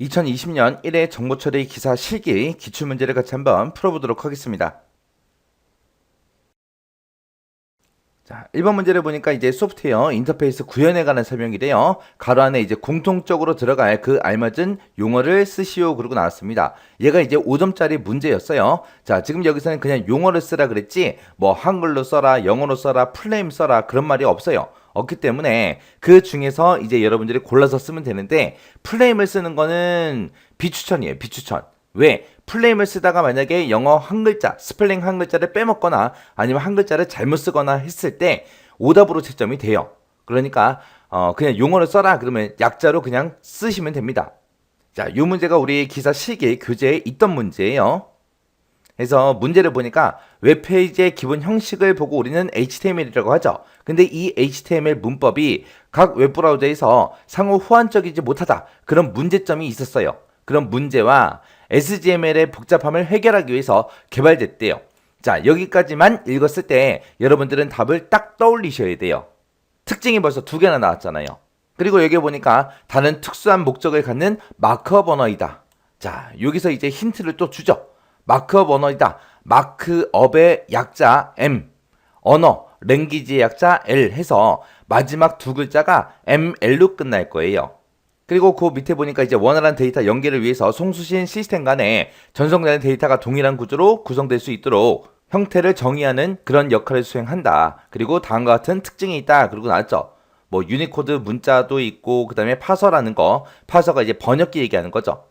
2020년 1회 정보처리 기사 실기 기출문제를 같이 한번 풀어보도록 하겠습니다. 자, 1번 문제를 보니까 이제 소프트웨어 인터페이스 구현에 관한 설명이래요. 가로 안에 이제 공통적으로 들어갈 그 알맞은 용어를 쓰시오 그러고 나왔습니다. 얘가 이제 5점짜리 문제였어요. 자, 지금 여기서는 그냥 용어를 쓰라 그랬지 뭐 한글로 써라, 영어로 써라, 플레임 써라 그런 말이 없어요. 없기 때문에 그 중에서 이제 여러분들이 골라서 쓰면 되는데 플레임을 쓰는 거는 비추천이에요. 비추천. 왜? 플레임을 쓰다가 만약에 영어 한 글자, 스펠링 한 글자를 빼먹거나 아니면 한 글자를 잘못 쓰거나 했을 때 오답으로 채점이 돼요. 그러니까 어 그냥 용어를 써라 그러면 약자로 그냥 쓰시면 됩니다. 자, 이 문제가 우리 기사 실기 교재에 있던 문제예요. 그래서 문제를 보니까 웹페이지의 기본 형식을 보고 우리는 HTML이라고 하죠. 근데 이 HTML 문법이 각 웹브라우저에서 상호 호환적이지 못하다. 그런 문제점이 있었어요. 그런 문제와 SGML의 복잡함을 해결하기 위해서 개발됐대요. 자, 여기까지만 읽었을 때 여러분들은 답을 딱 떠올리셔야 돼요. 특징이 벌써 두 개나 나왔잖아요. 그리고 여기 보니까 다른 특수한 목적을 갖는 마크업 언어이다. 자, 여기서 이제 힌트를 또 주죠. 마크업 언어이다. 마크업의 약자 M, 언어, 랭귀지의 약자 L 해서 마지막 두 글자가 ML로 끝날 거예요. 그리고 그 밑에 보니까 이제 원활한 데이터 연계를 위해서 송수신 시스템 간에 전송되는 데이터가 동일한 구조로 구성될 수 있도록 형태를 정의하는 그런 역할을 수행한다. 그리고 다음과 같은 특징이 있다. 그리고 나왔죠. 뭐 유니코드 문자도 있고 그다음에 파서라는 거, 파서가 이제 번역기 얘기하는 거죠.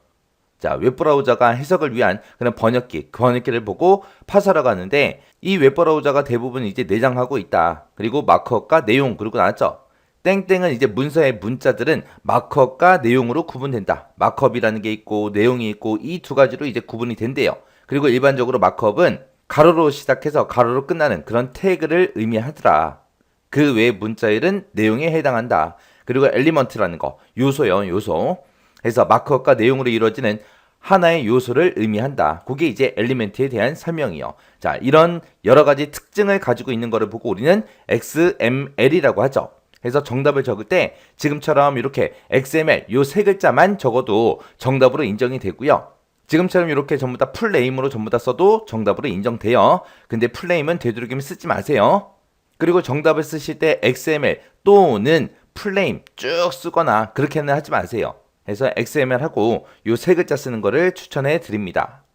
자, 웹브라우저가 해석을 위한 그런 번역기, 그 번역기를 보고 파서라고 하는데 이 웹브라우저가 대부분 이제 내장하고 있다. 그리고 마크업과 내용 그리고 나왔죠. 땡땡은 이제 문서의 문자들은 마크업과 내용으로 구분된다. 마크업이라는 게 있고 내용이 있고 이 두 가지로 이제 구분이 된대요. 그리고 일반적으로 마크업은 가로로 시작해서 가로로 끝나는 그런 태그를 의미하더라. 그 외 문자일은 내용에 해당한다. 그리고 엘리먼트라는 거, 요소요, 요소. 그래서 마크업과 내용으로 이루어지는 하나의 요소를 의미한다. 그게 이제 엘리멘트에 대한 설명이요. 자, 이런 여러 가지 특징을 가지고 있는 거를 보고 우리는 XML이라고 하죠. 그래서 정답을 적을 때 지금처럼 이렇게 XML 요 세 글자만 적어도 정답으로 인정이 되고요. 지금처럼 이렇게 전부 다 풀네임으로 전부 다 써도 정답으로 인정돼요. 근데 풀네임은 되도록이면 쓰지 마세요. 그리고 정답을 쓰실 때 XML 또는 풀네임 쭉 쓰거나 그렇게는 하지 마세요. 그래서 XML 하고 요 세 글자 쓰는 거를 추천해 드립니다.